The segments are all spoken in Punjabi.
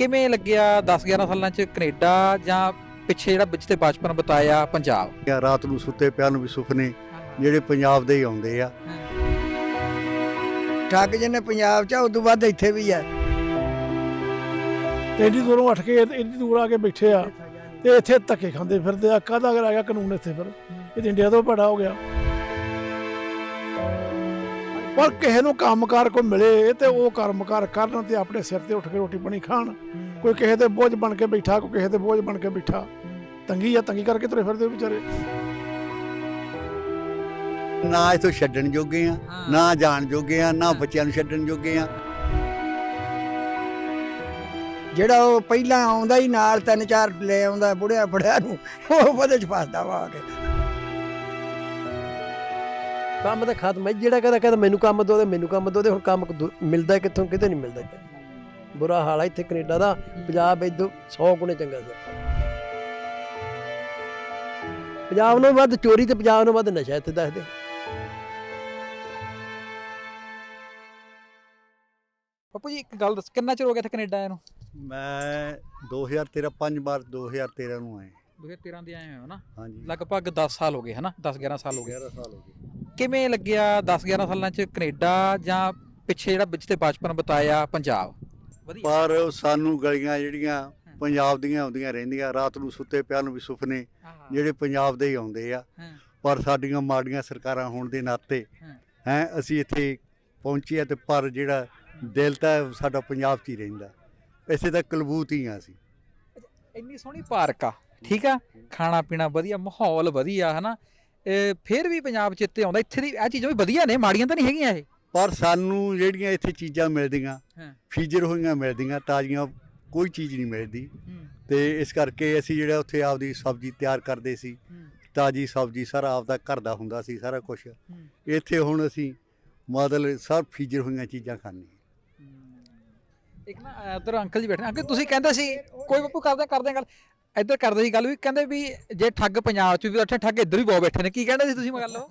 ਕਿਵੇਂ ਲੱਗਿਆ 10 11 ਸਾਲਾਂ ਚ ਕੈਨੇਡਾ ਜਾਂ ਪਿੱਛੇ ਜਿਹੜਾ ਵਿੱਚ ਤੇ ਬਚਪਨ ਬਤਾਇਆ ਪੰਜਾਬ? ਜਾਂ ਰਾਤ ਨੂੰ ਸੁੱਤੇ ਪਿਆ ਨੂੰ ਵੀ ਸੁਪਨੇ ਜਿਹੜੇ ਪੰਜਾਬ ਦੇ ਹੀ ਆਉਂਦੇ ਆ। ਠੱਗ ਜਿਹਨੇ ਪੰਜਾਬ ਚ ਉਦੋਂ ਵੱਧ ਇੱਥੇ ਵੀ ਆ। ਤੇ ਇੰਨੀ ਦੂਰੋਂ ਉੱਠ ਕੇ ਇੰਨੀ ਦੂਰ ਆ ਕੇ ਬੈਠੇ ਆ ਤੇ ਇੱਥੇ ਧੱਕੇ ਖਾਂਦੇ ਫਿਰਦੇ ਆ। ਕਾਹਦਾ ਅਗਰ ਆ ਗਿਆ ਕਾਨੂੰਨ ਇੱਥੇ ਫਿਰ। ਇਹ ਤਾਂ ਇੰਡੀਆ ਤੋਂ ਬੜਾ ਹੋ ਗਿਆ। ਪਰ ਕਿਸੇ ਨੂੰ ਕੰਮਕਾਰ ਕੋ ਮਿਲੇ ਤੇ ਉਹ ਕੰਮਕਾਰ ਕਰਨ ਤੇ ਆਪਣੇ ਸਿਰ ਤੇ ਉੱਠ ਕੇ ਰੋਟੀ ਪਾਣੀ ਖਾਣ। ਕੋਈ ਕਿਸੇ ਤੇ ਬੋਝ ਬਣ ਕੇ ਬੈਠਾ ਕੋਈ ਕਿਸੇ ਤੇ ਬੋਝ ਬਣ ਕੇ ਬੈਠਾ। ਤੰਗੀ ਆ ਤੰਗੀ ਕਰਕੇ ਤੁਰੇ ਫਿਰਦੇ ਵਿਚਾਰੇ। ਨਾ ਇਥੋਂ ਛੱਡਣ ਜੋਗੇ ਆ ਨਾ ਜਾਣ ਜੋਗੇ ਆ ਨਾ ਬੱਚਿਆਂ ਨੂੰ ਛੱਡਣ ਜੋਗੇ ਆ। ਜਿਹੜਾ ਉਹ ਪਹਿਲਾਂ ਆਉਂਦਾ ਹੀ ਨਾਲ ਤਿੰਨ ਚਾਰ ਲੈ ਆਉਂਦਾ ਬੁੜਿਆ ਬੜਿਆ ਨੂੰ ਉਹ ਵਧੇ ਚ ਫਸਦਾ ਵਾ ਆ ਕੇ। ਕੰਮ ਤਾਂ ਖਤਮ ਹੈ। ਜਿਹੜਾ ਕਹਿੰਦਾ ਕਹਿੰਦਾ ਮੈਨੂੰ ਕੰਮ ਦੋ ਤੇ ਮੈਨੂੰ ਕੰਮ ਦੋ ਤੇ ਹੁਣ ਕੰਮ ਦੂ- ਮਿਲਦਾ ਕਿੱਥੋਂ ਕਿਤੇ ਨਹੀਂ ਮਿਲਦਾ। ਬੁਰਾ ਹਾਲ ਹੈ ਇੱਥੇ ਕੈਨੇਡਾ ਦਾ। ਪੰਜਾਬ ਇਦੋਂ 100 ਗੁਣੇ ਚੰਗਾ ਸੀ। ਪੰਜਾਬ ਨਾਲੋਂ ਵੱਧ ਚੋਰੀ ਤੇ ਪੰਜਾਬ ਨਾਲੋਂ ਵੱਧ ਨਸ਼ਾ ਇੱਥੇ ਦੱਸਦੇ। ਪਪੂ ਜੀ ਇੱਕ ਗੱਲ ਦੱਸ ਕਿੰਨਾ ਚਿਰ ਹੋ ਗਿਆ ਇੱਥੇ ਕੈਨੇਡਾ ਆਇਆ ਨੂੰ? ਮੈਂ 2013 5 ਮਾਰਚ 2013 ਨੂੰ ਆਏ। 2013 ਦੇ ਆਏ ਹੋ ਨਾ? ਹਾਂਜੀ। ਲਗਭਗ 10 ਸਾਲ ਹੋ ਗਏ ਹਨਾ 10 11 ਸਾਲ ਹੋ ਗਏ। 11 ਸਾਲ ਹੋ ਗਏ। ਕਿਵੇਂ ਲੱਗਿਆ 10 11 ਸਾਲਾਂ ਚ ਕੈਨੇਡਾ ਜਾਂ ਪਿੱਛੇ ਜਿਹੜਾ ਵਿੱਚ ਤੇ ਬਚਪਨ ਬਤਾਇਆ ਪੰਜਾਬ? ਵਧੀਆ। ਪਰ ਸਾਨੂੰ ਗਲੀਆਂ ਜਿਹੜੀਆਂ ਪੰਜਾਬ ਦੀਆਂ ਆਉਂਦੀਆਂ ਰਹਿੰਦੀਆਂ ਰਾਤ ਨੂੰ ਸੁੱਤੇ ਪਿਆ ਨੂੰ ਵੀ ਸੁਪਨੇ ਜਿਹੜੇ ਪੰਜਾਬ ਦੇ ਹੀ ਆਉਂਦੇ ਆ। ਹਾਂ। ਪਰ ਸਾਡੀਆਂ ਮਾੜੀਆਂ ਸਰਕਾਰਾਂ ਹੋਣ ਦੇ ਨਾਤੇ ਹਾਂ। ਹੈ ਅਸੀਂ ਇੱਥੇ ਪਹੁੰਚੇ ਆ ਤੇ ਪਰ ਜਿਹੜਾ ਦਿਲ ਤਾਂ ਸਾਡਾ ਪੰਜਾਬ 'ਚ ਹੀ ਰਹਿੰਦਾ। ਇਸੇ ਤਾਂ ਕਲਬੂਤ ਹੀ ਆ ਅਸੀਂ। ਇੰਨੀ ਸੋਹਣੀ ਪਾਰਕ ਆ ਠੀਕ ਆ? ਖਾਣਾ ਪੀਣਾ ਵਧੀਆ ਮਾਹੌਲ ਵਧੀਆ ਹਨਾ? ਫਿਰ ਵੀ ਪੰਜਾਬ ਚਿੱਤੇ ਆਉਂਦਾ ਇੱਥੇ ਦੀ ਇਹ ਚੀਜ਼ਾਂ ਵੀ ਵਧੀਆ ਨੇ ਮਾੜੀਆਂ ਤਾਂ ਨਹੀਂ ਹੈਗੀਆਂ ਇਹ। ਪਰ ਸਾਨੂੰ ਜਿਹੜੀਆਂ ਇੱਥੇ ਚੀਜ਼ਾਂ ਮਿਲਦੀਆਂ ਹਾਂ। ਫੀਜਰ ਹੋਈਆਂ ਮਿਲਦੀਆਂ ਤਾਜ਼ੀਆਂ ਕੋਈ ਚੀਜ਼ ਨਹੀਂ ਮਿਲਦੀ। ਤੇ ਇਸ ਕਰਕੇ ਅਸੀਂ ਜਿਹੜਾ ਉੱਥੇ ਆਪਦੀ ਸਬਜ਼ੀ ਤਿਆਰ ਕਰਦੇ ਸੀ ਤਾਜ਼ੀ ਸਬਜ਼ੀ ਸਾਰਾ ਆਪਦਾ ਘਰ ਦਾ ਹੁੰਦਾ ਸੀ ਸਾਰਾ ਕੁਝ ਇੱਥੇ ਹੁਣ ਅਸੀਂ ਮਤਲਬ ਸਭ ਫੀਜਰ ਹੋਈਆਂ ਚੀਜ਼ਾਂ ਖਾਂਦੇ ਇੱਕ ਨਾ ਉਧਰ ਅੰਕਲ ਜੀ ਬੈਠੇ ਨੇ। ਅੰਕਲ ਤੁਸੀਂ ਕਹਿੰਦੇ ਸੀ ਕੋਈ ਬੱਪੂ ਕਰਦੇ ਕਰਦੇ ਗੱਲ ਇੱਧਰ ਕਰਦੇ ਸੀ ਗੱਲ ਵੀ ਕਹਿੰਦੇ ਵੀ ਜੇ ਠੱਗ ਪੰਜਾਬ ਚ ਵੀ ਬੈਠੇ ਠੱਗ ਇੱਧਰ ਵੀ ਬਹੁਤ ਬੈਠੇ ਨੇ। ਕੀ ਕਹਿੰਦੇ ਸੀ ਤੁਸੀਂ ਮੈਂ ਗੱਲ ਉਹ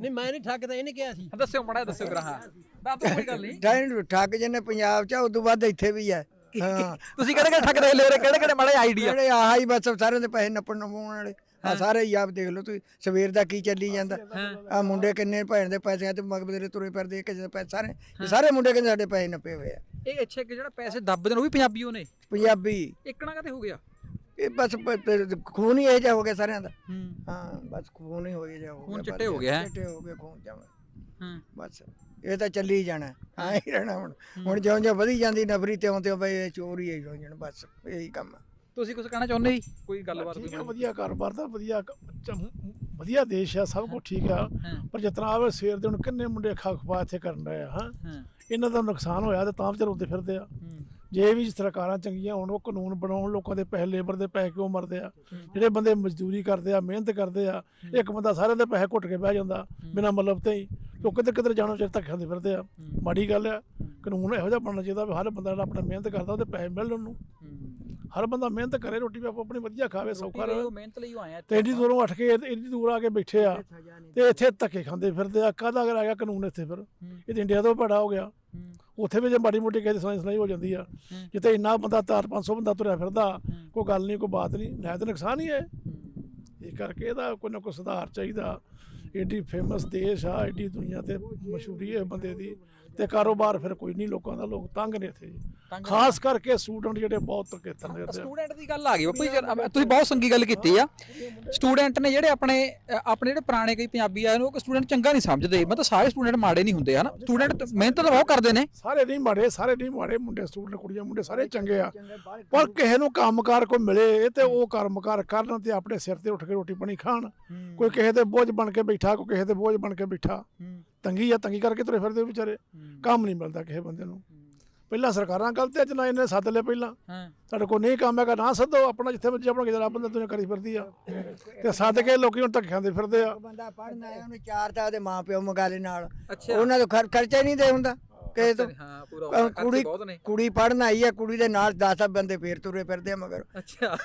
ਨਹੀਂ ਮੈਂ ਨਹੀਂ ਠੱਗਦਾ ਇਹਨੇ ਕਿਹਾ ਸੀ। ਦੱਸਿਓ ਮੜਾ ਦੱਸਿਓ ਕਰਾ ਹਾਂ। ਦੱਸ ਕੋਈ ਗੱਲ ਨਹੀਂ। ਠੱਗ ਠੱਗ ਜਿਹਨੇ ਪੰਜਾਬ ਚ ਆ, ਉਦੋਂ ਵੱਧ ਇੱਥੇ ਵੀ ਆ। ਹਾਂ। ਤੁਸੀਂ ਕਿਹੜੇ ਕਿਹੜੇ ਠੱਗ ਦੇ ਲੈ ਰਹੇ ਕਿਹੜੇ ਕਿਹੜੇ ਮਾੜੇ ਆਈਡੀਆ ਜਿਹੜੇ ਆਹ ਹੀ ਬਸ ਸਾਰਿਆਂ ਦੇ ਪੈਸੇ ਨੱਪਣ ਨਪਾਉਣ ਵਾਲੇ। ਆ ਸਾਰੇ ਹੀ ਆਪ ਦੇਖ ਲਓ ਤੁਸੀਂ ਸਵੇਰ ਦਾ ਕੀ ਚੱਲੀ ਜਾਂਦਾ। ਆ ਮੁੰਡੇ ਕਿੰਨੇ ਭੈਣ ਦੇ ਪੈਸਿਆਂ ਤੇ ਮਗਬਰੇ ਤੁਰੇ ਫਿਰਦੇ ਕਿਸੇ ਦੇ ਪੈਸੇ ਸਾਰੇ ਸਾਰੇ ਮੁੰਡੇ ਕਹਿੰਦੇ ਸਾਡੇ ਪੈਸੇ ਨੱਪੇ ਹੋਏ ਆ। ਇਹ ਅੱਛਾ ਕਿ ਜਿਹੜਾ ਪੈਸੇ ਦੱਬਦੇ ਨੇ ਉਹ ਵੀ ਪੰਜਾਬੀ ਉਹ ਨੇ? ਪੰਜਾਬੀ। ਇੱਕਣਾ ਕਦੇ ਹੋ ਗਿਆ? ਇਹ ਬਸ ਪ- ਪ- ਖੂਨ ਹੀ ਇਹ ਜਿਹਾ ਹੋ ਗਿਆ ਸਾਰਿਆਂ ਦਾ। ਹੂੰ। ਹਾਂ ਬਸ ਖੂਨ ਹੀ ਹੋ ਗਿਆ ਹੋ ਖੂਨ ਗਿਆ ਚਿੱਟੇ ਬਸ, ਹੋ ਗਏ ਹੈਂ? ਚਿੱਟੇ ਹੋ ਗਏ ਖੂਨ ਜਮਾ। ਹੂੰ। ਬਸ ਇਹ ਤਾਂ ਚੱਲੀ ਜਾਣਾ ਹਾਂ। ਹੀ ਰਹਿਣਾ ਹੁਣ। ਹੁਣ ਜਿਉਂ ਜਿਉਂ ਵਧੀ ਜਾਂਦੀ ਨਫਰੀ ਤਿਉਂ ਤਿਉਂ ਬਈ ਇਹ ਚੋਰ ਹੀ ਹੋ ਜਾਣ ਬਸ ਇਹੀ ਕੰਮ ਆ। ਤੁਸੀਂ ਕੁਝ ਕਹਿਣਾ ਚਾਹੁੰਦੇ ਜੀ? ਕੋਈ ਗੱਲਬਾਤ ਠੀਕ ਕੋਈ ਆ ਵਧੀਆ ਕਾਰੋਬਾਰ ਦਾ ਵਧੀਆ ਕ- ਵਧੀਆ ਦੇਸ਼ ਆ ਸਭ ਕੁਝ ਠੀਕ ਆ। ਹਾਂ। ਪਰ ਜਿਤਨਾ ਆਵੇ ਸਵੇਰ ਦੇ ਹੁਣ ਕਿੰਨੇ ਮੁੰਡੇ ਖਾ ਖਪਾ ਇੱਥੇ ਕਰਨ ਰਹੇ ਆ ਹਾਂ। ਹਾਂ। ਇਹਨਾਂ ਦਾ ਨੁਕਸਾਨ ਹੋਇਆ ਤੇ ਤਾਂ ਵਿਚਾਰ ਰੋਂਦੇ ਫਿਰਦੇ ਆ। ਹੂੰ ਜੇ ਵੀ ਸਰਕਾਰਾਂ ਚੰਗੀਆਂ ਹੋਣ ਉਹ ਕਾਨੂੰਨ ਬਣਾਉਣ ਲੋਕਾਂ ਦੇ ਪੈਸੇ ਲੇਬਰ ਦੇ ਪੈਸੇ ਕਿਉਂ ਮਰਦੇ ਆ? ਜਿਹੜੇ ਬੰਦੇ ਮਜ਼ਦੂਰੀ ਕਰਦੇ ਆ ਮਿਹਨਤ ਕਰਦੇ ਆ ਇੱਕ ਬੰਦਾ ਸਾਰਿਆਂ ਦੇ ਪੈਸੇ ਘੁੱਟ ਕੇ ਬਹਿ ਜਾਂਦਾ ਬਿਨਾਂ ਮਤਲਬ ਤੇ ਹੀ। ਲੋਕ ਕਿੱਧਰ ਕਿੱਧਰ ਜਾਣੋਂ ਚਾਹ ਧੱਕੇ ਖਾਂਦੇ ਫਿਰਦੇ ਆ। ਮਾੜੀ ਗੱਲ ਆ ਕਾਨੂੰਨ ਇਹੋ ਜਿਹਾ ਬਣਨਾ ਚਾਹੀਦਾ ਵੀ ਹਰ ਬੰਦਾ ਜਿਹੜਾ ਆਪਣਾ ਮਿਹਨਤ ਕਰਦਾ ਉਹਦੇ ਪੈਸੇ ਮਿਲਣ ਉਹਨੂੰ। ਹਰ ਬੰਦਾ ਮਿਹਨਤ ਕਰੇ ਰੋਟੀ ਵੀ ਆਪੋ ਆਪਣੀ ਵਧੀਆ ਖਾਵੇ ਸੌਖਾ ਰਹੇ। ਉਹ ਮਿਹਨਤ ਲਈ ਆਇਆ ਤੇ ਇੰਨੀ ਦੂਰੋਂ ਉੱਠ ਕੇ ਇੰਨੀ ਦੂਰ ਆ ਕੇ ਬੈਠੇ ਆ ਤੇ ਇੱਥੇ ਧੱਕੇ ਖਾਂਦੇ ਫਿਰਦੇ ਆ। ਕਾਹਦਾ ਅਗਰ ਆ ਗਿਆ ਕਾਨੂੰਨ ਇੱਥੇ ਫਿਰ? ਇਹ ਤਾਂ ਇੰਡੀਆ ਤੋਂ ਬੜਾ ਹੋ ਗਿਆ। ਉੱਥੇ ਵੀ ਜੇ ਮਾੜੀ ਮੋਟੀ ਕਿਸੇ ਸੁਣਾਈ ਸੁਣਾਈ ਹੋ ਜਾਂਦੀ ਆ। ਜਿੱਥੇ ਇੰਨਾ ਬੰਦਾ 4-500 ਬੰਦਾ ਤੁਰਿਆ ਫਿਰਦਾ ਕੋਈ ਗੱਲ ਨਹੀਂ ਕੋਈ ਬਾਤ ਨਹੀਂ ਲੈ ਤਾਂ ਨੁਕਸਾਨ ਹੀ ਹੈ। ਇਹ ਕਰਕੇ ਇਹਦਾ ਕੋਈ ਨਾ ਕੋਈ ਸੁਧਾਰ ਚਾਹੀਦਾ। ਏਡੀ ਫੇਮਸ ਦੇਸ਼ ਆ ਏਡੀ ਦੁਨੀਆ ਤੇ ਮਸ਼ਹੂਰੀ ਹੈ ਬੰਦੇ ਦੀ। ਤੇ ਕਾਰੋਬਾਰ ਫਿਰ ਕੋਈ ਨਹੀਂ ਲੋਕਾਂ ਦਾ ਲੋਕ ਤੰਗ ਨੇ ਇੱਥੇ ਖਾਸ ਕਰਕੇ ਸਟੂਡੈਂਟ ਜਿਹੜੇ ਬਹੁਤ ਧੱਕੇ ਕਰਦੇ ਆ। ਸਟੂਡੈਂਟ ਦੀ ਗੱਲ ਆ ਗਈ ਬਾਪੂ ਜੀ ਤੁਸੀਂ ਬਹੁਤ ਸੰਗੀ ਗੱਲ ਕੀਤੀ ਆ। ਸਟੂਡੈਂਟ ਨੇ ਜਿਹੜੇ ਆਪਣੇ ਅ, ਆਪਣੇ ਜਿਹੜੇ ਪੁਰਾਣੇ ਕਈ ਪੰਜਾਬੀ ਆ ਉਹ ਸਟੂਡੈਂਟ ਚੰਗਾ ਨਹੀਂ ਸਮਝਦੇ। ਮਤਲਬ ਸਾਰੇ ਸਟੂਡੈਂਟ ਮਾੜੇ ਨਹੀਂ ਹੁੰਦੇ ਹਨਾ? ਸਟੂਡੈਂਟ ਮਿਹਨਤ ਤਾਂ ਬਹੁਤ ਕਰਦੇ ਨੇ। ਸਾਰੇ ਨਹੀਂ ਮਾੜੇ ਸਾਰੇ ਨਹੀਂ ਮਾੜੇ ਮੁੰਡੇ ਸਟੂਡੈਂਟ ਕੁੜੀਆਂ ਮੁੰਡੇ ਸਾਰੇ ਚੰਗੇ ਆ। ਪਰ ਕਿਸੇ ਨੂੰ ਕੰਮਕਾਰ ਕੋਈ ਮਿਲੇ ਤੇ ਉਹ ਕੰਮਕਾਰ ਕਰਨ ਤੇ ਆਪਣੇ ਸਿਰ ਤੇ ਉੱਠ ਕੇ ਰੋਟੀ ਪਾਣੀ ਖਾਣ। ਕੋਈ ਕਿਸੇ ਤੇ ਬੋਝ ਬਣ ਕੇ ਬੈਠਾ ਕੋਈ ਕਿਸੇ ਤੇ ਬੋਝ ਬਣ ਕੇ ਬੈਠਾ। ਤੰਗੀ ਆ ਤੰਗੀ ਕਰਕੇ ਤੁਰੇ ਫਿਰਦੇ ਵਿਚਾਰੇ। ਕੰਮ ਨਹੀਂ ਮਿਲਦਾ ਕਿਸੇ ਬੰਦੇ ਨੂੰ। ਪਹਿਲਾਂ ਸਰਕਾਰਾਂ ਗਲਤ ਐ ਜਨਾ ਇਹਨੇ ਸੱਦ ਲਏ ਪਹਿਲਾਂ। ਹਾਂ। ਸਾਡੇ ਕੋਲ ਨਹੀਂ ਕੰਮ ਹੈਗਾ ਨਾ ਸੱਦੋ ਆਪਣਾ ਜਿੱਥੇ ਮਰਜ਼ੀ ਆਪਣਾ ਕਿਹੜਾ ਬੰਦਾ ਦੁਨੀਆ ਕਰੀ ਫਿਰਦੀ ਆ। ਤੇ ਸੱਦ ਕੇ ਲੋਕੀ ਹੁਣ ਧੱਕੇ ਖਾਂਦੇ ਫਿਰਦੇ ਆ। ਬੰਦਾ ਪੜਨ ਆਇਆ ਉਹਨੂੰ ਚਾਰ ਤਾਂ ਉਹਦੇ ਮਾਂ ਪਿਓ ਮਗਾਲੇ ਨਾਲ। ਉਹਨਾਂ ਦਾ ਖਰ- ਖਰਚਾ ਹੀ ਨਹੀਂ ਦੇ ਹੁੰਦਾ। ਕਿਸੇ ਤੋਂ ਹਾਂ ਪੂਰਾ ਅਹ ਖਰਚੇ ਕੁੜੀ ਬਹੁਤ ਨੇ। ਕੁੜੀ ਪੜਨ ਆਈ ਆ ਕੁੜੀ ਦੇ ਨਾਲ 10 ਬੰਦੇ ਫੇਰ ਤੁਰੇ ਫਿਰਦੇ ਆ ਮਗਰ। ਅੱਛਾ।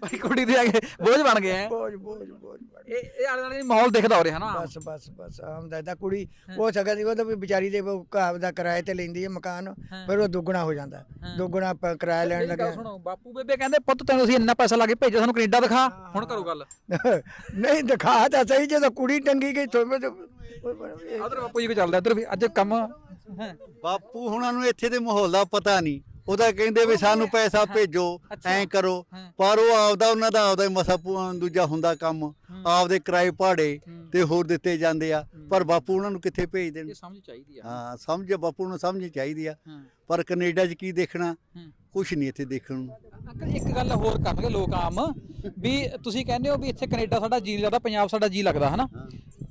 ਭਾਈ ਕੁੜੀ ਦੇ ਆਗੇ ਬੋਝ ਬਣ ਗਏ ਆ ਬੋਝ ਬੋਝ ਬੋਝ ਬੜ। ਇਹ ਇਹ ਆਲੇ ਦੁਆਲੇ ਮਾਹੌਲ ਦਿਖਦਾ ਹੋ ਰਿਹਾ ਨਾ ਬਸ ਬਸ ਬਸ ਆਮਦਾ ਤਾਂ ਕੁੜੀ ਉਹ ਸਕਾ ਦੀ ਉਹ ਤਾਂ ਵੀ ਵਿਚਾਰੀ ਦੇ ਉਹ ਘਰ ਦਾ ਕਿਰਾਏ ਤੇ ਲੈਂਦੀ ਹੈ ਮਕਾਨ ਹਾਂ। ਫਿਰ ਉਹ ਦੁੱਗਣਾ ਹੋ ਜਾਂਦਾ। ਦੁੱਗਣਾ ਪ- ਕਿਰਾਇਆ ਲੈਣ ਮੇਰੀ ਗੱਲ ਲੱਗਿਆ। ਸੁਣੋ ਬਾਪੂ ਬੇਬੇ ਕਹਿੰਦੇ ਪੁੱਤ ਤੈਨੂੰ ਅਸੀਂ ਇੰਨਾ ਪੈਸਾ ਲਾ ਕੇ ਭੇਜਿਆ ਸਾਨੂੰ ਕੈਨੇਡਾ ਦਿਖਾ ਹੁਣ ਕਰੋ ਗੱਲ। ਨਹੀਂ ਦਿਖਾ ਤਾਂ ਸਹੀ ਜਦੋਂ ਕੁੜੀ ਟੰਗੀ ਗਈ ਤੋਂ ਆਦਰ ਬਾਪੂ ਜੀ ਕੋ ਚੱਲਦਾ, ਇੱਧਰ ਵੀ ਅੱਜ ਕੰਮ। ਹਾਂ ਬਾਪੂ ਹੁਣਾਂ ਨੂੰ ਇੱਥੇ ਦੇ ਮਾਹੌਲ ਦਾ ਪਤਾ ਨਹੀਂ। ਉਹਦਾ ਕਹਿੰਦੇ ਵੀ ਸਾਨੂੰ ਪੈਸਾ ਭੇਜੋ ਐਂ ਕਰੋ। ਪਰ ਉਹ ਆਪਦਾ ਉਹਨਾਂ ਦਾ ਆਪਦਾ ਹੀ ਮਸਾ ਪੂ- ਦੂਜਾ ਹੁੰਦਾ ਕੰਮ। ਆਪਦੇ ਕਿਰਾਏ ਪਹਾੜੇ ਤੇ ਹੋਰ ਦਿੱਤੇ ਜਾਂਦੇ ਆ। ਪਰ ਬਾਪੂ ਉਹਨਾਂ ਨੂੰ ਕਿੱਥੇ ਭੇਜ ਦੇਣ? ਇਹ ਸਮਝ ਚਾਹੀਦੀ ਆ। ਹਾਂ ਸਮਝ ਬਾਪੂ ਨੂੰ ਸਮਝ ਚਾਹੀਦੀ ਆ। ਹਾਂ। ਪਰ ਕੈਨੇਡਾ 'ਚ ਕੀ ਦੇਖਣਾ? ਹੂੰ। ਕੁਝ ਨਹੀਂ ਇੱਥੇ ਦੇਖਣ ਨੂੰ। ਅੰਕਲ ਇੱਕ ਗੱਲ ਹੋਰ ਕਰਨਗੇ ਲੋਕ ਆਮ। ਵੀ ਤੁਸੀਂ ਕਹਿੰਦੇ ਹੋ ਵੀ ਇੱਥੇ ਕੈਨੇਡਾ ਸਾਡਾ ਜੀ ਲੱਗਦਾ ਪੰਜਾਬ ਸਾਡਾ ਜੀ ਲੱਗਦਾ ਹਨਾ?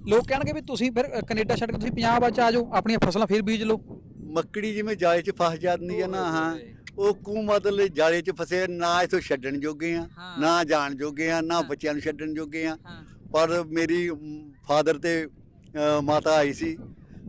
ਲੋਕ ਕਹਿਣਗੇ ਵੀ ਤੁਸੀਂ ਫਿਰ ਕੈਨੇਡਾ ਛੱਡ ਕੇ ਤੁਸੀਂ ਪੰਜਾਬ ਆ ਆ ਜਾਓ ਆਪਣੀਆਂ ਫਸਲਾਂ ਫਿਰ ਬੀਜ ਲਓ। ਮੱਕੜੀ ਜਿਵੇਂ ਜਾਲੇ 'ਚ ਫਸ ਜਾਂਦੀ ਆ ਨਾ ਹਾਂ ਉਹ ਕੂ ਮਤਲਬ ਜਾਲੇ 'ਚ ਫਸੇ ਨਾ ਇਥੋਂ ਛੱਡਣ ਜੋਗੇ ਆ ਹਾਂ। ਨਾ ਜਾਣ ਜੋਗੇ ਆ ਨਾ ਬੱਚਿਆਂ ਨੂੰ ਛੱਡਣ ਜੋਗੇ ਆ। ਹਾਂ। ਪਰ ਮੇਰੀ ਫਾਦਰ ਤੇ ਮਾਤਾ ਆਈ ਸੀ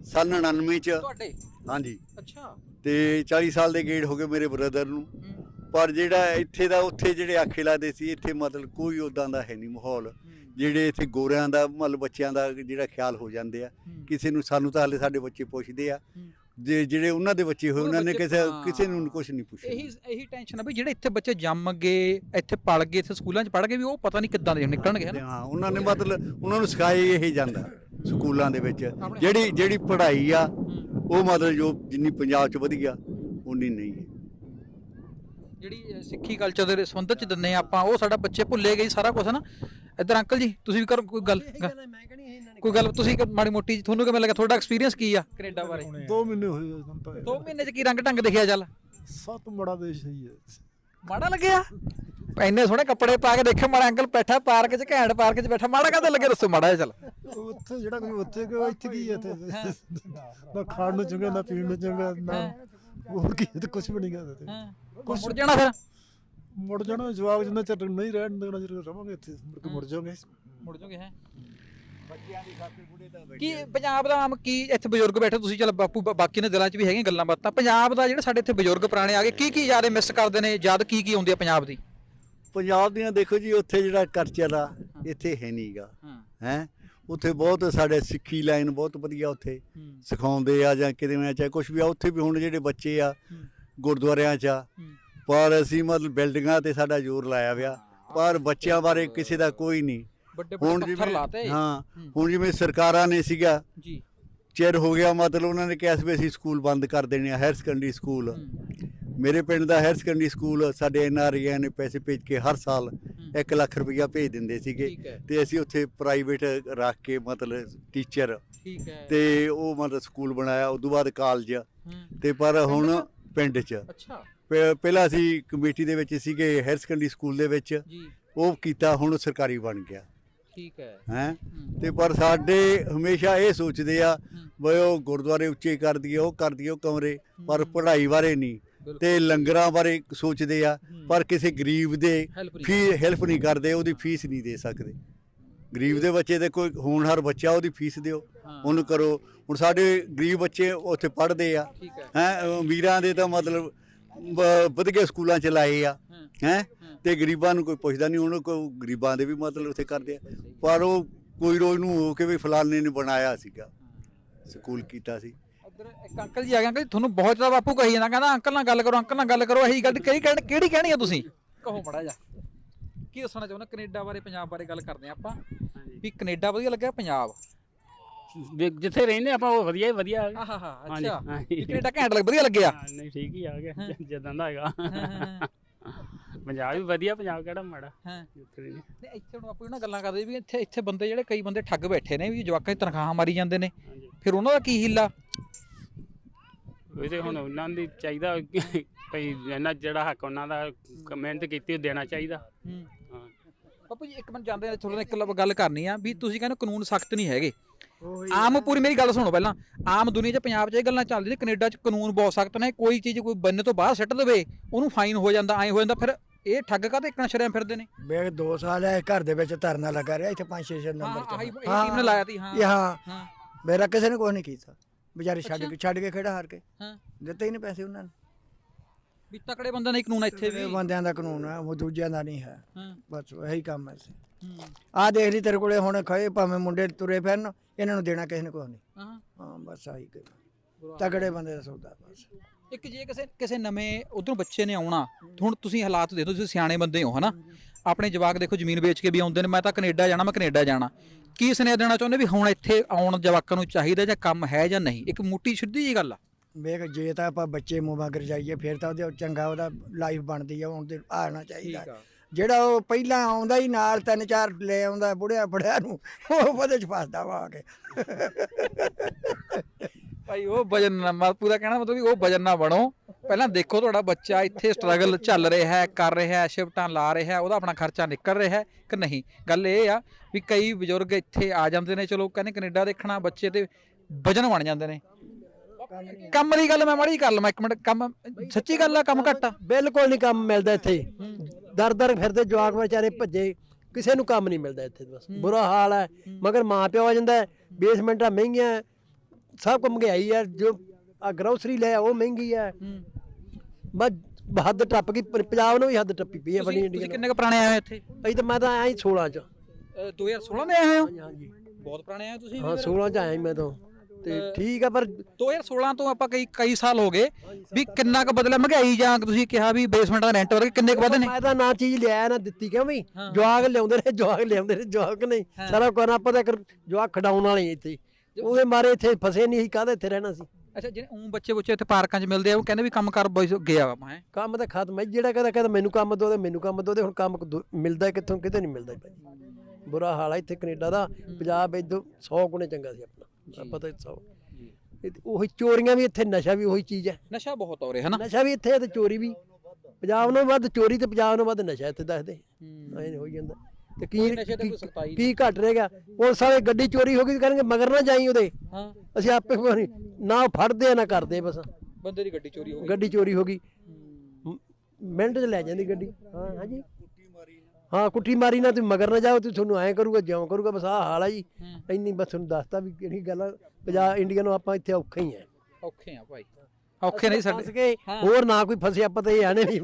ਸਨ 99 ਚ। ਤੁਹਾਡੇ? ਹਾਂਜੀ। ਅੱਛਾ। ਤੇ 40 ਸਾਲ ਦੇ ਗੇੜ ਹੋ ਗਏ ਮੇਰੇ ਬ੍ਰਦਰ ਨੂੰ। ਹੂੰ, ਪਰ ਜਿਹੜਾ ਇੱਥੇ ਦਾ ਉੱਥੇ ਜਿਹੜੇ ਆਖੇ ਲੱਗਦੇ ਸੀ ਇੱਥੇ ਮਤਲਬ ਕੋਈ ਉਦਾਂ ਦਾ ਹੈ ਨਹੀਂ ਮਾਹੌਲ। ਹੂੰ, ਜਿਹੜੇ ਇੱਥੇ ਗੋਰਿਆਂ ਦਾ ਮਤਲਬ ਬੱਚਿਆਂ ਦਾ ਜਿਹੜਾ ਖਿਆਲ ਹੋ ਜਾਂਦੇ ਆ। ਹੂੰ। ਕਿਸੇ ਨੂੰ ਸਾਨੂੰ ਤਾਂ ਹਾਲੇ ਸਾਡੇ ਬੱਚੇ ਪੁੱਛਦੇ ਆ। ਹੂੰ। ਜੇ ਜਿਹੜੇ ਉਹਨਾਂ ਦੇ ਬੱਚੇ ਹੋਏ ਉਹ ਉਹਨਾਂ ਨੇ ਕਿਸੇ। ਕਿਸੇ ਨੂੰ ਕੁਝ ਨਹੀਂ ਪੁੱਛਿਆ ਇਹੀ ਇਹੀ ਟੈਨਸ਼ਨ ਆ ਵੀ ਜਿਹੜੇ ਇੱਥੇ ਬੱਚੇ ਜੰਮ ਗਏ ਇੱਥੇ ਪਲ ਗਏ ਇੱਥੇ ਸਕੂਲਾਂ 'ਚ ਪੜ ਗਏ ਵੀ ਉਹ ਪਤਾ ਨਹੀਂ ਕਿੱਦਾਂ ਦੇ ਨਿਕਲਣਗੇ ਹਨਾ ਹਾਂ ਉਹਨਾਂ ਨੇ ਮਤਲਬ ਉਹਨਾਂ ਨੂੰ ਸਿਖਾਇਆ ਇਹ ਜਾਂਦਾ ਸਕੂਲਾਂ ਦੇ ਵਿੱਚ। ਜਿਹੜੀ ਜਿਹੜੀ ਪੜ੍ਹਾਈ ਆ। ਉਹ ਮਤਲਬ ਜੋ ਜਿੰਨੀ ਪੰਜਾਬ 'ਚ ਵਧੀਆ ਉਨੀ ਨਹੀਂ। ਹੈ ਜਿਹੜੀ ਸਿੱਖੀ ਕਲਚਰ ਦੇ ਸੰਬੰਧ 'ਚ ਦਿੰਨੇ ਆਪਾਂ ਉਹ ਸਾਡਾ ਬੱਚੇ ਭੁੱਲੇ ਗਏ ਸਾਰਾ ਕੁਝ ਹਨਾ ਇੱਧਰ ਅੰਕਲ ਜੀ ਤੁਸੀਂ ਵੀ ਕਰੋ ਕੋਈ ਗੱਲ ਮੈਂ ਕਹਣੀ ਇਹਨਾਂ ਨੇ ਕੋਈ ਗੱਲ ਤੁਸੀਂ ਕਿ ਮਾੜੀ ਮੋਟੀ ਜਿਹੀ ਤੁਹਾਨੂੰ ਕਿਵੇਂ ਲੱਗਾ ਤੁਹਾਡਾ ਐਕਸਪੀਰੀਅੰਸ ਕੀ ਆ? ਕੈਨੇਡਾ ਬਾਰੇ। ਦੋ ਮਹੀਨੇ ਹੋਏ ਆ ਸਾਨੂੰ ਤਾਂ ਦੋ ਮਹੀਨੇ 'ਚ ਕੀ ਰੰਗ ਢੰਗ ਦਿਖਿਆ ਚੱਲ? ਸੱਤ ਬੜਾ ਦੇਸ਼ ਹੈ ਮਾੜਾ ਲੱਗਿਆ? ਇੰਨੇ ਸੋਹਣੇ ਕੱਪੜੇ ਪਾ ਕੇ ਦੇਖਿਓ ਮਾੜਾ ਅੰਕਲ ਬੈਠਾ ਪਾਰਕ 'ਚ ਘੈਂਟ ਪਾਰਕ 'ਚ ਬੈਠਾ ਮਾੜਾ ਕਾਹਦੇ ਲੱਗੇ ਦੱਸੋ ਮਾੜਾ ਜਿਹਾ ਚੱਲ। ਉੱਥੇ ਜਿਹੜਾ ਕੋਈ ਉੱਥੇ ਕੋਈ ਇੱਥੇ ਕੀ ਹੈ ਇੱਥੇ? ਨਾ ਖਾਣ ਨੂੰ ਚੰਗਾ ਨਾ ਪੀਣ ਨੂੰ ਚੰਗਾ ਨਾ ਹੋਰ ਕੀ ਤੇ ਕੁਝ ਵੀ ਨਹੀਂ ਗਾ ਹਾਂ। ਕੁਛ ਮੁੜ ਜਾਣਾ ਫਿਰ? ਮੁੜ ਜਾਣਾ ਜਵਾਬ ਜਿੰਨਾ ਚਿਰ ਨਹੀਂ ਰਹਿਣ ਦੇਣਾ ਜਦੋਂ ਰਵਾਂਗੇ ਇੱਥੇ ਮੁੜ ਕੇ ਮੁੜ ਜਾਵਾਂਗੇ। ਮੁੜ ਜਾਓਗੇ ਹੈ? ਕੀ ਪੰਜਾਬ ਦਾ ਆਮ ਕੀ ਇੱਥੇ ਬਜ਼ੁਰਗ ਬੈਠੇ? ਤੁਸੀਂ ਚੱਲ ਬਾਪੂ ਬਾ- ਬਾਕੀ ਨੇ ਦਿਲਾਂ 'ਚ ਵੀ ਹੈਗੀਆਂ ਗੱਲਾਂ ਬਾਤਾਂ। ਪੰਜਾਬ ਦਾ ਜਿਹੜੇ ਸਾਡੇ ਇੱਥੇ ਬਜ਼ੁਰਗ ਪੁਰਾਣੇ ਆ ਗਏ ਕੀ ਕੀ ਯਾਦ ਮਿਸ ਕਰਦੇ ਨੇ? ਯਾਦ ਕੀ ਕੀ ਆਉਂਦੀ ਆ ਪੰਜਾਬ ਦੀ? ਪੰਜਾਬ ਦੀਆਂ ਦੇਖੋ ਜੀ ਉੱਥੇ ਜਿਹੜਾ ਕਲਚਰ ਆ ਇੱਥੇ ਹੈ ਨਹੀਂਗਾ ਹਾਂ। ਹੈ? ਉੱਥੇ ਬਹੁਤ ਸਾਡੇ ਸਿੱਖੀ ਲਾਈਨ ਬਹੁਤ ਵਧੀਆ ਉੱਥੇ ਸਿਖਾਉਂਦੇ ਆ ਜਾਂ ਕਿਤੇ ਮੈਂ ਚਾਹੇ ਕੁਝ ਵੀ ਆ ਉੱਥੇ ਵੀ ਹੁਣ ਜਿਹੜੇ ਬੱਚੇ ਆ ਗੁਰਦੁਆਰਿਆਂ 'ਚ ਆ ਪਰ ਅਸੀਂ ਮਤਲਬ ਬਿਲਡਿੰਗਾਂ ਤੇ ਸਾਡਾ ਜ਼ੋਰ ਲਾਇਆ ਵਿਆ ਪਰ ਬੱਚਿਆਂ ਬਾਰੇ ਕਿਸੇ ਦਾ ਕੋਈ ਨਹੀਂ ਵੱਡੇ ਹੁਣ ਵੱਡੇ ਪੱਥਰ ਲਾਤੇ। ਹਾਂ। ਹੁਣ ਜਿਵੇਂ ਸਰਕਾਰਾਂ ਨੇ ਸੀਗਾ ਜੀ। ਚਿਰ ਹੋ ਗਿਆ ਮਤਲਬ ਉਹਨਾਂ ਨੇ ਕਿਹਾ ਸੀ ਵੀ ਅਸੀਂ ਸਕੂਲ ਬੰਦ ਕਰ ਦੇਣੇ ਆ ਹਾਇਰ ਸੈਕੰਡਰੀ ਸਕੂਲ। ਮੇਰੇ ਪਿੰਡ ਦਾ ਹਾਇਰ ਸੈਕੰਡਰੀ ਸਕੂਲ ਸਾਡੇ ਐਨਆਰਆਈਆਂ ਨੇ ਪੈਸੇ ਭੇਜ ਕੇ ਹਰ ਸਾਲ ਹੂੰ। 1 ਲੱਖ ਰੁਪਈਆ ਭੇਜ ਦਿੰਦੇ ਸੀਗੇ। ਤੇ ਅਸੀਂ ਉੱਥੇ ਪ੍ਰਾਈਵੇਟ ਰੱਖ ਕੇ ਮਤਲਬ ਟੀਚਰ ਠੀਕ ਹੈ। ਤੇ ਉਹ ਮਤਲਬ ਸਕੂਲ ਬਣਾਇਆ ਉਸ ਤੋਂ ਬਾਅਦ ਕਾਲਜ ਤੇ ਪਰ ਹੁਣ ਪਿੰਡ 'ਚ। ਅੱਛਾ। ਪਹਿਲਾਂ ਅਸੀਂ ਕਮੇਟੀ ਦੇ ਵਿੱਚ ਸੀਗੇ ਹਾਇਰ ਸੈਕੰਡਰੀ ਸਕੂਲ ਦੇ ਵਿੱਚ। ਜੀ। ਉਹ ਕੀਤਾ ਹੁਣ ਸਰਕਾਰੀ ਬਣ ਗਿਆ। ਠੀਕ ਹੈ। ਹੈ? ਤੇ ਪਰ ਸਾਡੇ ਹਮੇਸ਼ਾ ਇਹ ਸੋਚਦੇ ਆ। ਵੀ ਉਹ ਗੁਰਦੁਆਰੇ ਉੱਚੇ ਕਰ ਦਈਏ ਉਹ ਕਰ ਦਈਏ ਉਹ ਕਮਰੇ ਪਰ ਪੜ੍ਹਾਈ ਬਾਰੇ ਨਹੀਂ। ਤੇ ਲੰਗਰਾਂ ਬਾਰੇ ਸੋਚਦੇ ਆ। ਪਰ ਕਿਸੇ ਗਰੀਬ ਦੇ ਫੀ ਹੈਲਪ ਨਹੀਂ ਕਰਦੇ ਉਹਦੀ ਫੀਸ ਨਹੀਂ ਦੇ ਸਕਦੇ। ਗਰੀਬ ਦੇ ਬੱਚੇ ਦੇ ਕੋਈ ਹੋਣਹਾਰ ਬੱਚਾ ਉਹਦੀ ਫੀਸ ਦਿਓ ਉਹਨੂੰ ਕਰੋ। ਹੁਣ ਸਾਡੇ ਗਰੀਬ ਬੱਚੇ ਉੱਥੇ ਪੜ੍ਹਦੇ ਆ ਹੈ। ਅਮੀਰਾਂ ਦੇ ਤਾਂ ਮਤਲਬ ਵਧੀਆ ਸਕੂਲਾਂ ਚ ਲਾਏ ਆ ਹਾਂ। ਤੇ ਗਰੀਬਾਂ ਨੂੰ ਕੋਈ ਪੁੱਛਦਾ ਨਹੀਂ ਉਹਨੂੰ ਕੋਈ ਗਰੀਬਾਂ ਦੇ ਵੀ ਮਤਲਬ ਉੱਥੇ ਕਰਦੇ ਆ। ਪਰ ਉਹ ਕੋਈ ਰੋਜ਼ ਨੂੰ ਹੋ ਕੇ ਵੀ ਫਲਾਣੇ ਨੇ ਬਣਾਇਆ ਸੀਗਾ ਸਕੂਲ ਕੀਤਾ ਸੀ। ਇੱਧਰ ਇੱਕ ਅੰਕਲ ਜੀ ਆ ਗਏ ਅੰਕਲ ਜੀ ਤੁਹਾਨੂੰ ਬਹੁਤ ਜ਼ਿਆਦਾ ਬਾਪੂ ਕਹੀ ਜਾਂਦਾ ਕਹਿੰਦਾ ਅੰਕਲ ਨਾਲ ਗੱਲ ਕਰੋ ਅੰਕਲ ਨਾਲ ਗੱਲ ਕਰੋ ਇਹੀ ਗੱਲ ਕਿਹੜੀ ਕਹਿਣੀ ਕਿਹੜੀ ਕਹਿਣੀ ਆ ਤੁਸੀਂ? ਕਹੋ ਮੜਾ ਜਾ ਕੀ ਦੱਸਣਾ ਚਾਹੁੰਦਾ ਕੈਨੇਡਾ ਬਾਰੇ ਪੰਜਾਬ ਬਾਰੇ ਗੱਲ ਕਰਦੇ ਆ ਆਪਾਂ। ਵੀ ਕੈਨੇਡਾ ਵਧੀਆ ਲੱਗਿਆ ਪੰਜਾਬ? ਵੀ ਜਿੱਥੇ ਰਹਿੰਦੇ ਆਪਾਂ ਉਹ ਵਧੀਆ ਹੀ ਵਧੀਆ ਆ। ਗਿਆ। ਆਹਾ ਹਾ ਹਾਂਜੀ, ਅੱਛਾ। ਹਾਂਜੀ। ਵੀ ਕੈਨੇਡਾ ਘੈਂਟ ਲੱਗ ਵਧੀਆ ਲੱਗਿਆ? ਨਹੀਂ ਠੀਕ ਹੀ ਆ ਗਿਆ। ਜਿੱਦਾਂ ਦਾ ਹੈਗਾ। ਪੰਜਾਬ ਵੀ ਵਧੀਆ ਪੰਜਾਬ ਕਿਹੜਾ ਮਾੜਾ? ਹਾਂ। ਨਹੀਂ ਇੱਥੇ ਹੁਣ ਆਪਾਂ ਇਹਨਾਂ ਗੱਲਾਂ ਕਰਦੇ ਵੀ ਇੱਥੇ ਇੱਥੇ ਬੰਦੇ ਜਿਹੜੇ ਕਈ ਬੰਦੇ ਠੱਗ ਬੈਠੇ ਨੇ ਵੀ ਜਵਾਕਾਂ ਦੀ ਤਨਖਾਹਾਂ ਮਾਰੀ ਜਾਂਦੇ ਨੇ। ਹਾਂਜੀ। ਫਿਰ ਉਹਨਾਂ ਦਾ ਕੀ ਹਿੱਲਾ? ਉਹ ਤੇ ਹੁਣ ਉਹਨਾਂ ਦੀ ਚਾਹੀਦਾ ਭਈ ਇਹਨਾਂ ਜਿਹੜਾ ਹੱਕ ਉਹਨਾਂ ਦਾ ਕ- ਮਿਹਨਤ ਕੀਤੀ ਉਹ ਦੇਣਾ ਚਾਹੀਦਾ। ਹੂੰ। ਹਾਂ। ਬਾਪੂ ਜੀ ਇੱਕ ਮਿੰਟ ਜਾਂਦੇ ਆ ਥੋੜਾ ਇੱਕ ਲ- ਗੱਲ ਕਰਨੀ ਆ ਵੀ ਤੁਸੀਂ ਕਹਿੰਦੇ ਕਾਨੂੰਨ ਸਖਤ ਨਹੀਂ ਹੈਗੇ। ਆਮ ਪੂਰੀ ਮੇਰੀ ਗੱਲ ਸੁਣੋ ਪਹਿਲਾਂ। ਆਮ ਦੁਨੀਆ 'ਚ ਪੰਜਾਬ 'ਚ ਇਹ ਗੱਲਾਂ ਚੱਲਦੀਆਂ ਨੇ ਕੈਨੇਡਾ 'ਚ ਕਾਨੂੰਨ ਬਹੁਤ ਸਖਤ ਨੇ ਕੋਈ ਚੀਜ਼ ਕੋਈ ਬੰਨੇ ਤੋਂ ਬਾਹਰ ਸਿੱਟ ਦੇਵੇ ਉਹਨੂੰ ਫਾਈਨ ਹੋ ਜਾਂਦਾ ਐ ਹੋ ਜਾਂਦਾ ਫਿਰ ਇਹ ਠੱਗ ਕਾਹਦੇ ਇੱਕਣਾ ਸ਼ਰਿਆਂ ਫਿਰਦੇ ਨੇ? ਮੈਂ 2 ਸਾਲ ਹੈ ਘਰ ਦੇ ਵਿੱਚ ਧਰਨਾ ਲੱਗਾ ਰਿਹਾ ਇੱਥੇ 5 6 ਹਾਂ ਨੰਬਰ ਆਹੀ ਤੇ ਇਹ ਟੀਮ ਨੇ ਲਾਇਆ ਸੀ ਹਾਂ। ਇਹ ਹਾਂ। ਮੇਰਾ ਕਿਸੇ ਨੇ ਕੁਝ ਨਹੀਂ ਕੀਤਾ। ਵਿਚਾਰੇ ਛੱਡ ਕੇ ਛੱਡ ਕੇ ਖੇੜਾ ਹਾਰ ਕੇ। ਹਾਂ। ਦਿੱਤੇ ਹੀ ਨਹੀਂ ਪੈਸੇ ਉਹਨਾਂ ਨੂੰ। ਵੀ ਤਕੜੇ ਬੰਦੇ ਨੇ ਕਾਨੂੰਨ ਇੱਥੇ ਵੀ। ਬੰਦਿਆਂ ਦਾ ਕਾਨੂੰਨ ਹੈ ਉਹ ਦੂਜਿਆਂ ਦਾ ਨਹੀਂ ਹੈ। ਹਾਂ। ਬਸ ਇਹੀ ਕੰਮ ਹੈ। ਸੀ ਆ ਦੇਖ ਲਈ ਤੇਰੇ ਕੋਲੇ ਹੁਣ ਖਏ ਭਾਵੇਂ ਮੁੰਡੇ ਤੁਰੇ ਫਿਰਨ ਇਹਨਾਂ ਨੂੰ ਦੇਣਾ ਕਿਸੇ ਨੇ ਕੋਈ ਨਹੀਂ। ਹਾਂ। ਹਾਂ ਬਸ ਆਹੀ ਕਿ ਤਗੜੇ ਬੰਦੇ ਦਾ ਸੌਦਾ ਬਸ। ਇੱਕ ਜੇ ਕਿਸੇ ਕਿਸੇ ਨਵੇਂ ਉਧਰੋਂ ਬੱਚੇ ਨੇ ਆਉਣਾ ਹੁਣ ਤੁਸੀਂ ਹਾਲਾਤ ਦੇਖੋ ਤੁਸੀਂ ਸਿਆਣੇ ਬੰਦੇ ਹੋ ਹਨਾ? ਆਪਣੇ ਜਵਾਕ ਦੇਖੋ ਜ਼ਮੀਨ ਵੇਚ ਕੇ ਵੀ ਆਉਂਦੇ ਨੇ ਮੈਂ ਤਾਂ ਕੈਨੇਡਾ ਜਾਣਾ ਮੈਂ ਕੈਨੇਡਾ ਜਾਣਾ। ਕੀ ਸੁਨੇਹਾ ਦੇਣਾ ਚਾਹੁੰਦੇ ਵੀ ਹੁਣ ਇੱਥੇ ਆਉਣ ਜਵਾਕਾਂ ਨੂੰ ਚਾਹੀਦਾ ਜਾਂ ਕੰਮ ਹੈ ਜਾਂ ਨਹੀਂ? ਇੱਕ ਮੋਟੀ ਸਿੱਧੀ ਜੀ ਗੱਲ ਆ। ਵੇਖ ਜੇ ਤਾਂ ਆਪਾਂ ਬੱਚੇ ਮੂੰਹ ਮਗਰ ਜਾਈਏ ਫਿਰ ਤਾਂ ਉਹਦੇ ਚੰਗਾ ਉਹਦਾ ਲਾਈਫ ਬਣਦੀ ਆ ਹੁਣ ਤੇ ਆਣਾ ਚਾਹੀਦਾ। ਜਿਹੜਾ ਉਹ ਪਹਿਲਾਂ ਆਉਂਦਾ ਹੀ ਨਾਲ ਤਿੰਨ ਚਾਰ ਲੈ ਆਉਂਦਾ ਬੁੜਿਆ ਬੜਿਆ ਨੂੰ ਉਹ ਉਹਦੇ ਚ ਫਸਦਾ ਵਾ ਆ ਕੇ। ਭਾਈ ਉਹ ਵਜਨ ਨਾ ਮਾਪੂ ਦਾ ਕਹਿਣਾ ਮਤਲਬ ਵੀ ਉਹ ਵਜਨ ਨਾ ਬਣੋ। ਪਹਿਲਾਂ ਦੇਖੋ ਤੁਹਾਡਾ ਬੱਚਾ ਇੱਥੇ ਸਟਰਗਲ ਚੱਲ ਰਿਹਾ ਹੈ ਕਰ ਰਿਹਾ ਹੈ ਸ਼ਿਫਟਾਂ ਲਾ ਰਿਹਾ ਹੈ ਉਹਦਾ ਆਪਣਾ ਖਰਚਾ ਨਿਕਲ ਰਿਹਾ ਹੈ ਕਿ ਨਹੀਂ? ਗੱਲ ਇਹ ਆ ਵੀ ਕਈ ਬਜ਼ੁਰਗ ਇੱਥੇ ਆ ਜਾਂਦੇ ਨੇ ਚਲੋ ਕਹਿੰਦੇ ਕੈਨੇਡਾ ਦੇਖਣਾ ਬੱਚੇ ਤੇ ਵਜਨ ਬਣ ਜਾਂਦੇ ਨੇ। ਕੰਮ ਦੀ ਗੱਲ ਮੈਂ ਮਾੜੀ ਕਰ ਲਵਾਂ ਇੱਕ ਮਿੰਟ। ਕੰਮ ਸੱਚੀ ਗੱਲ ਆ ਕੰਮ ਘੱਟ ਆ। ਬਿਲਕੁਲ ਨਹੀਂ ਕੰਮ ਮਿਲਦਾ ਇੱਥੇ। ਦਰ ਦਰ ਫਿਰਦੇ ਜਵਾਕ ਵਿਚਾਰੇ ਭੱਜੇ ਕਿਸੇ ਨੂੰ ਕੰਮ ਨਹੀਂ ਮਿਲਦਾ ਇੱਥੇ ਬਸ। ਬੁਰਾ ਹਾਲ ਹੈ। ਮਗਰ ਮਾਂ ਪਿਓ ਆ ਜਾਂਦਾ ਬੇਸਮੈਂਟਾਂ ਮਹਿੰਗੀਆਂ ਸਭ ਕੁ ਮਹਿੰਗਾਈ ਹੈ ਜੋ ਆ ਗਰੋਸਰੀ ਲੈ ਉਹ ਮਹਿੰਗੀ ਹੈ। ਬਸ ਹੱਦ ਟੱਪ ਗਈ ਪੰਜਾਬ ਨੂੰ ਵੀ ਹੱਦ ਟੱਪੀ ਪਈ ਹੈ ਬਣੀ ਤੁਸੀਂ ਇੰਡੀਆ ਤੁਸੀਂ ਕਿੰਨੇ ਕੁ ਪੁਰਾਣੇ ਆਏ ਹੋ ਇੱਥੇ? ਅਜੇ ਤਾਂ ਮੈਂ ਤਾਂ ਆਇਆ ਹੀ 16 ਚ। 2016 ਦੇ ਆਏ ਹੋ? ਹਾਂਜੀ ਬਹੁਤ ਪੁਰਾਣੇ ਆਏ ਹੋ ਤੁਸੀਂ ਹਾਂ 16 ਚ ਆਇਆ ਸੀ ਮੈਂ ਤਾਂ। ਤੇ ਠੀਕ ਆ ਪਰ 2016 ਤੋਂ ਆਪਾਂ ਕਈ ਕਈ ਸਾਲ ਹੋ ਗਏ ਵੀ ਕਿੰਨਾ ਕੁ ਬਦਲਿਆ ਮਹਿੰਗਾਈ ਜਾਂ ਤੁਸੀਂ ਕਿਹਾ ਵੀ ਬੇਸਮੈਂਟ ਦਾ ਰੈਂਟ ਵਰਗੇ ਕਿੰਨੇ ਕੁ ਵਧੇ ਨੇ? ਮੈਂ ਤਾਂ ਨਾ ਚੀਜ਼ ਲਿਆਇਆ ਨਾ ਦਿੱਤੀ ਕਿਉਂ ਵੀ? ਜਵਾਕ ਲਿਆਉਂਦੇ ਨੇ ਜਵਾਕ ਲਿਆਉਂਦੇ ਨੇ ਜਵਾਕ ਨਹੀਂ। ਸਾਰਾ ਕਰਨਾ ਆਪਾਂ ਤਾਂ ਜਵਾਕ ਖਡਾਉਣ ਵਾਲੇ ਹੀ ਇੱਥੇ। ਉਹਦੇ ਮਾਰੇ ਇੱਥੇ ਫਸੇ ਨਹੀਂ ਸੀ ਕਾਹਦੇ ਇੱਥੇ ਰਹਿਣਾ ਸੀ? ਅੱਛਾ ਜਿਹੜੇ ਉਂ ਬੱਚੇ ਬੁੱਚੇ ਇੱਥੇ ਪਾਰਕਾਂ 'ਚ ਮਿਲਦੇ ਆ ਉਹ ਕਹਿੰਦੇ ਵੀ ਕੰਮ ਕਰ ਗਿਆ ਵਾ ਮੈਂ। ਕੰਮ ਤਾਂ ਖਤਮ ਹੈ ਜਿਹੜਾ ਕਹਿੰਦਾ ਕਹਿੰਦਾ ਮੈਨੂੰ ਕੰਮ ਦੋ ਦੇ ਮੈਨੂੰ ਕੰਮ ਦੋ ਦੇ ਹੁਣ ਕੰਮ ਦੋ- ਮਿਲਦਾ ਕਿੱਥੋਂ ਕਿਤੇ ਨਹੀਂ ਮਿਲਦਾ ਭਾਈ। ਬੁਰਾ ਹਾਲ ਹੈ ਇੱਥੇ ਕੈਨੇਡਾ ਦਾ ਪੰਜਾਬ ਇਦੋਂ 100 ਗੁਣੇ ਚੰਗਾ ਸੀ ਆਪਣਾ ਪਤਾ 100 ਉਹੀ ਚੋਰੀਆਂ ਵੀ ਇੱਥੇ ਨਸ਼ਾ ਵੀ ਉਹੀ ਚੀਜ਼ ਹੈ। ਨਸ਼ਾ ਬਹੁਤ ਹੋ ਰਿਹਾ ਹੈ ਨਾ ਨਸ਼ਾ ਵੀ ਇੱਥੇ ਹੈ ਤੇ ਚੋਰੀ ਵੀ ਪੰਜਾਬ ਨਾਲੋਂ ਵੱਧ ਚੋਰੀ ਤੇ ਪੰਜਾਬ ਨਾਲੋਂ ਵੱਧ ਨਸ਼ਾ ਇੱਥੇ ਦੱਸਦੇ। ਐਂ ਹੋਈ ਜਾਂਦਾ। ਤੇ ਕੀ ਨਸ਼ੇ ਤੇ ਕੋਈ ਸਖਤਾਈ ਕੀ ਘਟ ਰਹੇਗਾ? ਉਹ ਸਾਰੇ ਗੱਡੀ ਚੋਰੀ ਹੋ ਗਈ ਤੇ ਕਹਿਣਗੇ ਮਗਰ ਨਾ ਜਾਈ ਉਹਦੇ। ਹਾਂ। ਅਸੀਂ ਆਪੇ ਕੋਈ ਨਹੀਂ ਨਾ ਉਹ ਫੜਦੇ ਆ ਨਾ ਕਰਦੇ ਬਸ। ਬੰਦੇ ਦੀ ਗੱਡੀ ਚੋਰੀ ਹੋ ਗਈ। ਗੱਡੀ ਚੋਰੀ ਹੋ ਗਈ। ਮ- ਮਿੰਟ 'ਚ ਲੈ ਜਾਂਦੀ ਗੱਡੀ। ਹਾਂ ਹਾਂਜੀ ਹਾਂ। ਕੁੱਟੀ ਮਾਰੀ ਨਾ ਤੁਸੀਂ ਮਗਰ ਨਾ ਜਾਓ ਤੇ ਤੁਹਾਨੂੰ ਐਂ ਕਰੂਗਾ ਜਿਉਂ ਕਰੂਗਾ ਬਸ ਆਹ ਹਾਲ ਆ ਜੀ। ਇੰਨੀ ਬਸ ਤੁਹਾਨੂੰ ਦੱਸਤਾ ਵੀ ਕਿਹੜੀ ਗੱਲ ਆ। ਪੰਜਾਬ ਇੰਡੀਆ ਨੂੰ ਆਪਾਂ ਇੱਥੇ ਔਖੇ ਹੀ ਆ। ਔਖੇ ਆ ਭਾਈ। ਔਖੇ ਨਹੀਂ ਫਸ ਸਾਡੇ ਹੋਰ ਨਾ ਕੋਈ ਫਸਿਆ ਪਤਾ ਇਹ ਆਣੇ ਵੀ।